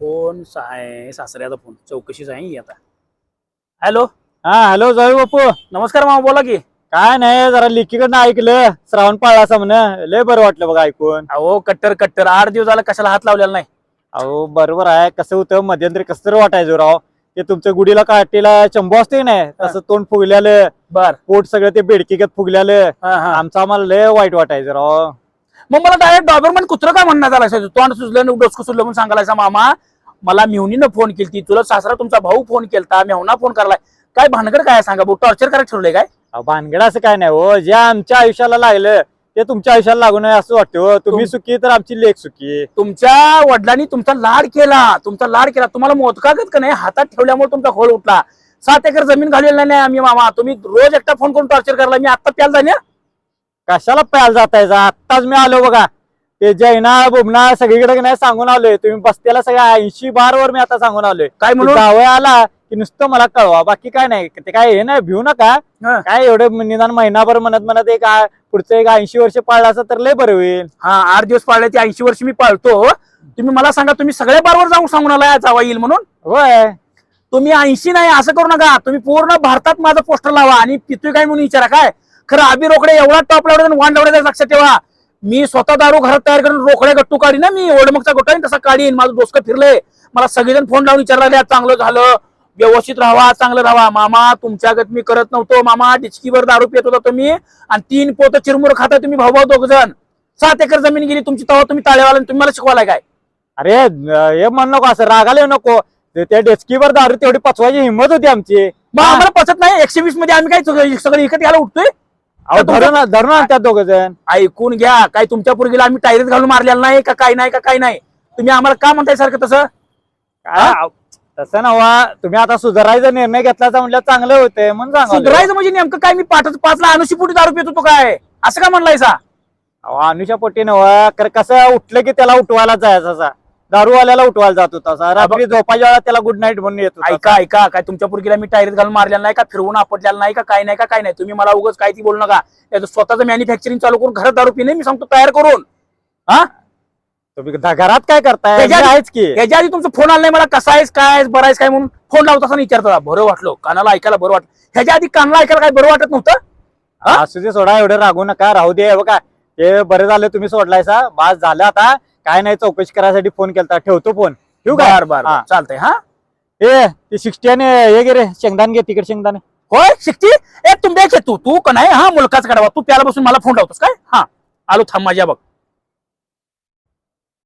Phone सासऱ्याचा phone. चौकशीच आहे ही आता. Hello? हा हॅलो जाऊ बापू. नमस्कार मामा बोला की. काय नाही जरा लिकीकडनं ऐकलं श्रावण पाळाचा म्हण. लय बरं वाटलं बघा ऐकून. अहो कट्टर कट्टर. आठ दिवस झाला कशाला हात लावलेला नाही. अहो बरोबर आहे. कसं होतं मध्यंतरी कसं तरी वाटायचं राव. ते तुमच्या गुडीला काटेला चंबू असते ना तसं तोंड फुगल्यालं. बर. पोट सगळं ते बेडकीगत फुगल्यालं. आमचं आम्हाला लय वाईट वाटायचं राव. मग मला डायरेक्ट डॉबरमॅन कुत्र काय म्हणण्यात आला तोंड सुचलं डोसकं सुचलं म्हणून सांगायचा मामा. मला मेहुनीनं फोन केलती तुला सासरा तुमचा भाऊ फोन केलता मेहुना फोन करलाय काय भानगड काय सांगा भाऊ टॉर्चर करायला ठरवलंय काय? अहो, भानगड असं काय नाही हो जे आमच्या आयुष्याला लागलं ते तुमच्या आयुष्याला लागू नये असं वाटतं हो. तुम्ही तुम- सुखी तर आमची लेख सुखी. तुमच्या वडिलांनी तुमचा लाड केला तुमचा लाड केला. तुम्हाला मोदकागत का नाही? हातात ठेवल्यामुळे तुमचा खोल उठला. सात एकर जमीन घालवलेला नाही आम्ही मामा. तुम्ही रोज एकटा फोन करून टॉर्चर करला मी आता प्याल जाणे कशाला प्याल जातायचा आत्ताच मी आलो बघा. ते जैना बुबना सगळीकडे की नाही सांगून आलोय. तुम्ही बसतेला सगळ्या ऐंशी बार वर मी आता सांगून आलोय. काय म्हणून? जावं आला की नुसतं मला कळवा. बाकी काय नाही. ते काय हे नाही भिऊ नका. हा. काय एवढं निदान महिनाभर म्हणत म्हणत एक आ- पुढचं एक ऐंशी वर्ष पाळलं असं तर लय बरं होईल. हा आठ दिवस पाळले ते ऐंशी वर्ष मी पाळतो. तुम्ही मला सांगा तुम्ही सगळ्या बारवर जाऊन सांगून आला जावा येईल म्हणून? होय. तुम्ही ऐंशी नाही असं करू नका. तुम्ही पूर्ण भारतात माझं पोस्टर लावा आणि पितोय काय म्हणून विचारा काय? खरं आबी रोकडे एवढा टॉप लावडे वाण लावडे लक्षात ठेवा. मी स्वतः दारू घरात तयार करून रोकड्या गट्टू काढी ना मी. ओढमगचा गोटा आहे ना तसा काढीन. माझं डोसकं फिरलंय. मला सगळेजण फोन लावून विचारला चांगलं झालं. व्यवस्थित राहावा चांगलं राहावा. मामा तुमच्यागत मी करत नव्हतो. मामा डिचकीवर दारू पित होता तुम्ही आणि तीन पोत चिरमुर खाता तुम्ही भाऊ भाऊ दोघ जण सात एकर जमीन गेली तुमची तेव्हा तुम्ही ताळेवाला तुम्ही मला शिकवायला काय? अरे हे म्हण नको असं रागाला येऊ नको. त्या डेस्कीवर दारू तेवढी पचवायची हिंमत होती आमची. मग आम्हाला पचत नाही. एकशे वीसमध्ये आम्ही काय सगळं सगळं इकत घ्यायला उठतोय? अहो, धरून आणतात दोघ जण. ऐकून घ्या. काय तुमच्या पोरगीला आम्ही टायरीत घालून मारलेला नाही का काय नाही का काय नाही? तुम्ही आम्हाला का म्हणताय सारखं तसं? काय? तसं नवा तुम्ही आता सुधारायचा निर्णय घेतल्याचा म्हटलं चांगलं होते म्हणून सांगा सुधरायचं म्हणजे नेमकं काय? मी पाठच पाचला अनुशीपुटी दारू पित होतो काय? असं का म्हणलायसा? अनुषा पोटी नवा कर कसं उठलं की त्याला उठवायला जायचा असा. दारूवाल्याला उठवायला जात होता. असा रात्री झोपाच्या वेळा त्याला गुड नाईट म्हणून येत होता ऐका ऐका काय तुमच्या पोरगीला मी टायरीत घालून मारलेला नाही का? फिरवून आपटलेला नाही का? काय नाही का? काय नाही. तुम्ही मला उगाच काय ती बोलू नका. त्याचं स्वतःचं मॅन्युफॅक्चरिंग चालू करून घरात दारू पिणे मी सांगतो तयार करून. हा? तुम्ही घरात काय करताय? त्याच्या- मी आहेच की. याच्या आधी तुमचा फोन आला नाही मला कसा आहेस काय आहेस, बरं आहेस काय म्हणून फोन लावता असताना विचारता बरं वाटलं कानाला ऐकायला बरं वाटलं. ह्याच्या आधी कानाला ऐकायला काय बरं वाटत नव्हतं? हा? असू दे सोडा एवढं रागू नका राहू दे हे बघा हे बरं झालं तुम्ही सोडलायसा बास झालं आता. काय नाही चौकशी करायसाठी फोन केलता. ठेवतो फोन ठेवू का? बर बर हा. चालतंय हा? ए ते सिक्स्टी आणि हे गे रे शेंगदाण घे तिकडे शेंगदाणे. होय शिकती ए तुम द्यायचे तू तू का नाही? हा मुलकाच काढावा. तू त्याला बसून मला फोन लावतोस काय? हा. आलो थांब माझ्या बघ.